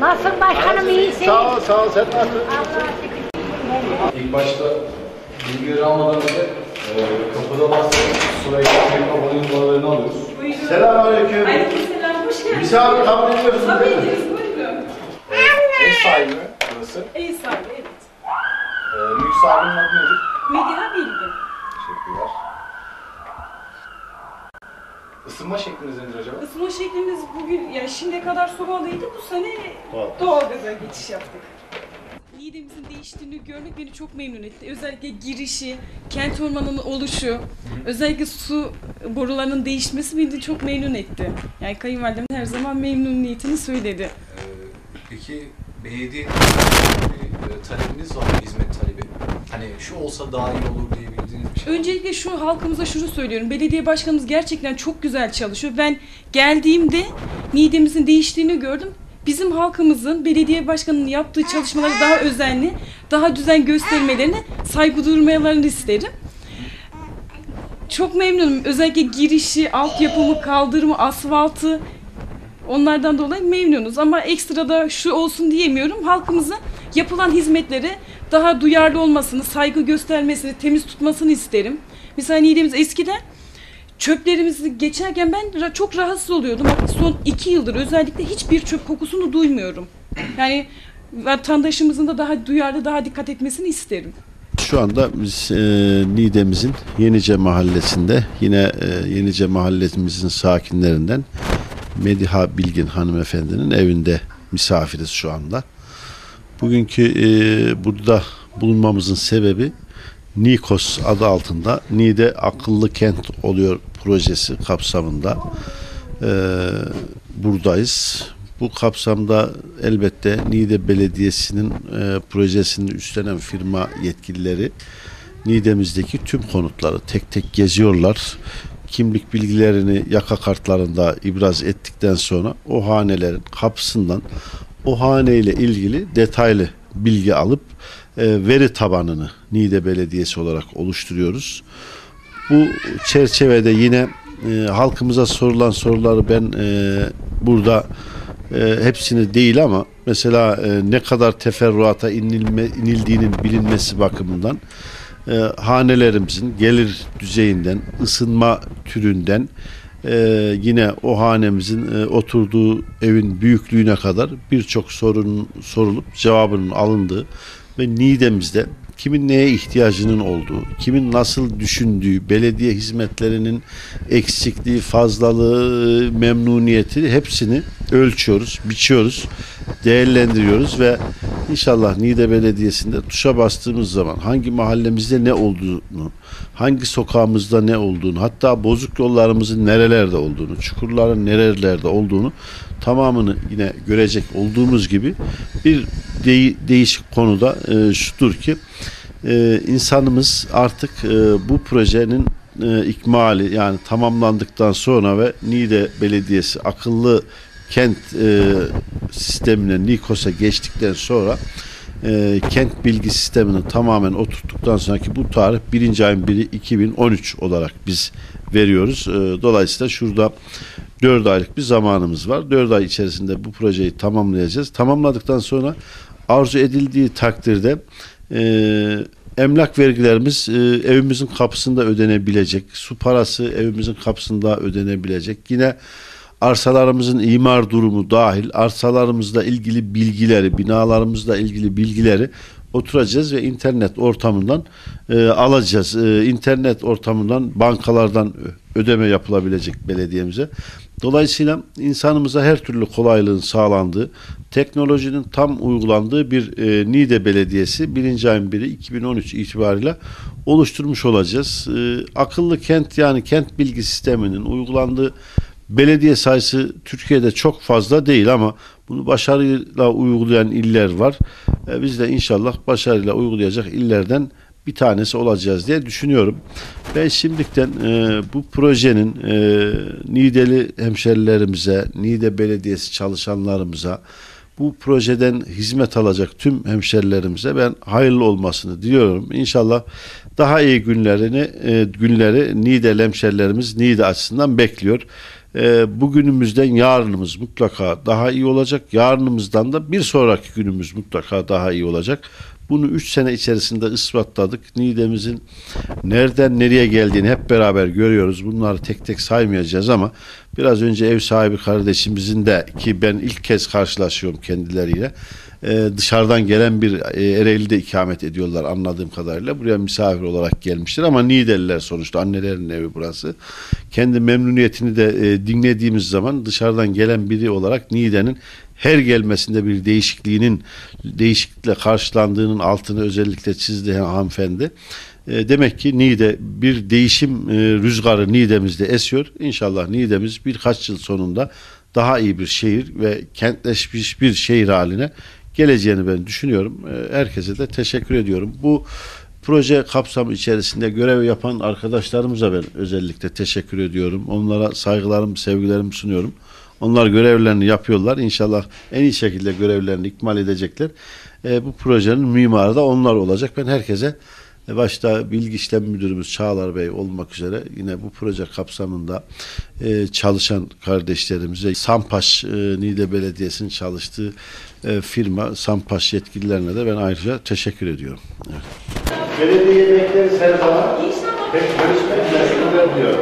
Nasılsın başkanım iyisin? Sağ ol, sağ ol. Sen nasılsın? İlk başta bilgileri almadan önce e, kapıda bahsettik. Sırayla bir abone numaralarını alıyoruz. Selamünaleyküm. Aleykümselam, hoş geldiniz. Misafir kabul ediyorsun Tabii değil mi? ederiz, buyurun. Ev sahibi burası? İyi sahibi, evet. E, mülk sahibinin adı nedir? Medya bildi. Isınma şekliniz nedir acaba? Isınma şeklimiz bugün, yani şimdiye kadar sobalıydı, bu sene Doğal. doğalgaza geçiş yaptık. Nidemizin değiştiğini görmek beni çok memnun etti. Özellikle girişi, kent ormanının oluşu, özellikle su borularının değişmesi beni çok memnun etti. Yani kayınvalidem her zaman memnuniyetini söyledi. E, peki belediye bir e, talebiniz var mı? Hizmet talebi. Hani şu olsa daha iyi olur diyebildiğiniz bir şey? Öncelikle şu halkımıza şunu söylüyorum. Belediye başkanımız gerçekten çok güzel çalışıyor. Ben geldiğimde Niğde'mizin değiştiğini gördüm. Bizim halkımızın belediye başkanının yaptığı çalışmaları daha özenli, daha düzen göstermelerini, saygı durmalarını isterim. Çok memnunum. Özellikle girişi, altyapımı, kaldırımı, asfaltı onlardan dolayı memnunuz. Ama ekstra da şu olsun diyemiyorum. Halkımızın yapılan hizmetlere daha duyarlı olmasını, saygı göstermesini, temiz tutmasını isterim. Mesela Niğde'miz eskiden çöplerimizi geçerken ben çok rahatsız oluyordum. Son iki yıldır özellikle hiçbir çöp kokusunu duymuyorum. Yani vatandaşımızın da daha duyarlı, daha dikkat etmesini isterim. Şu anda biz e, Niğde'mizin Yenice Mahallesi'nde yine e, Yenice Mahallemizin sakinlerinden Mediha Bilgin hanımefendinin evinde misafiriz şu anda. Bugünkü e, burada bulunmamızın sebebi Nikos adı altında Niğde Akıllı Kent Oluyor projesi kapsamında e, buradayız. Bu kapsamda elbette Niğde Belediyesi'nin e, projesini üstlenen firma yetkilileri Niğde'mizdeki tüm konutları tek tek geziyorlar. Kimlik bilgilerini yaka kartlarında ibraz ettikten sonra o hanelerin kapısından o haneyle ilgili detaylı bilgi alıp e, veri tabanını Niğde Belediyesi olarak oluşturuyoruz. Bu çerçevede yine e, halkımıza sorulan soruları ben e, burada e, hepsini değil ama mesela e, ne kadar teferruata inilme, inildiğinin bilinmesi bakımından e, hanelerimizin gelir düzeyinden, ısınma türünden e, yine o hanemizin e, oturduğu evin büyüklüğüne kadar birçok sorunun sorulup cevabının alındığı ve Niğde'mizde kimin neye ihtiyacının olduğu, kimin nasıl düşündüğü, belediye hizmetlerinin eksikliği, fazlalığı, memnuniyeti hepsini ölçüyoruz, biçiyoruz, değerlendiriyoruz ve inşallah Niğde Belediyesi'nde tuşa bastığımız zaman hangi mahallemizde ne olduğunu, hangi sokağımızda ne olduğunu, hatta bozuk yollarımızın nerelerde olduğunu, çukurların nerelerde olduğunu tamamını yine görecek olduğumuz gibi bir de- değişik konuda e, şudur ki e, insanımız artık e, bu projenin e, ikmali yani tamamlandıktan sonra ve Niğde Belediyesi akıllı kent e, sistemine Nikos'a geçtikten sonra e, kent bilgi sistemini tamamen oturttuktan sonraki bu tarih 1. ayın 1'i 2013 olarak biz veriyoruz. E, dolayısıyla şurada 4 aylık bir zamanımız var. 4 ay içerisinde bu projeyi tamamlayacağız. Tamamladıktan sonra arzu edildiği takdirde e, emlak vergilerimiz e, evimizin kapısında ödenebilecek. Su parası evimizin kapısında ödenebilecek. Yine arsalarımızın imar durumu dahil arsalarımızla ilgili bilgileri, binalarımızla ilgili bilgileri oturacağız ve internet ortamından e, alacağız. E, internet ortamından bankalardan ödeme yapılabilecek belediyemize. Dolayısıyla insanımıza her türlü kolaylığın sağlandığı, teknolojinin tam uygulandığı bir e, Niğde Belediyesi 1. ayın 1'i 2013 itibariyle oluşturmuş olacağız. E, akıllı kent yani kent bilgi sisteminin uygulandığı belediye sayısı Türkiye'de çok fazla değil ama bunu başarıyla uygulayan iller var. E, biz de inşallah başarıyla uygulayacak illerden bir tanesi olacağız diye düşünüyorum. Ben şimdiden e, bu projenin e, Niğdeli hemşerilerimize, Niğde Belediyesi çalışanlarımıza, bu projeden hizmet alacak tüm hemşerilerimize ben hayırlı olmasını diliyorum. İnşallah daha iyi günlerini e, günleri Niğde hemşerilerimiz Niğde açısından bekliyor. E, bugünümüzden yarınımız mutlaka daha iyi olacak. Yarınımızdan da bir sonraki günümüz mutlaka daha iyi olacak. Bunu 3 sene içerisinde ispatladık. Niğde'mizin nereden nereye geldiğini hep beraber görüyoruz. Bunları tek tek saymayacağız ama biraz önce ev sahibi kardeşimizin de ki ben ilk kez karşılaşıyorum kendileriyle. e, dışarıdan gelen bir e, Ereğli'de ikamet ediyorlar anladığım kadarıyla. Buraya misafir olarak gelmiştir ama Niğdeliler sonuçta annelerin evi burası. Kendi memnuniyetini de e, dinlediğimiz zaman dışarıdan gelen biri olarak Niğde'nin her gelmesinde bir değişikliğinin değişiklikle karşılandığının altını özellikle çizdi hanımefendi. E, demek ki Niğde bir değişim e, rüzgarı Niğde'mizde esiyor. İnşallah Niğde'miz birkaç yıl sonunda daha iyi bir şehir ve kentleşmiş bir şehir haline geleceğini ben düşünüyorum. E, herkese de teşekkür ediyorum. Bu proje kapsamı içerisinde görev yapan arkadaşlarımıza ben özellikle teşekkür ediyorum. Onlara saygılarımı, sevgilerimi sunuyorum. Onlar görevlerini yapıyorlar. İnşallah en iyi şekilde görevlerini ikmal edecekler. E, bu projenin mimarı da onlar olacak. Ben herkese başta Bilgi İşlem Müdürümüz Çağlar Bey olmak üzere yine bu proje kapsamında e, çalışan kardeşlerimize Sampaş e, Niğde Belediyesi'nin çalıştığı e, firma Sampaş yetkililerine de ben ayrıca teşekkür ediyorum. Evet. Belediye yemekleri her zaman pek görüşmek üzere. Diyor.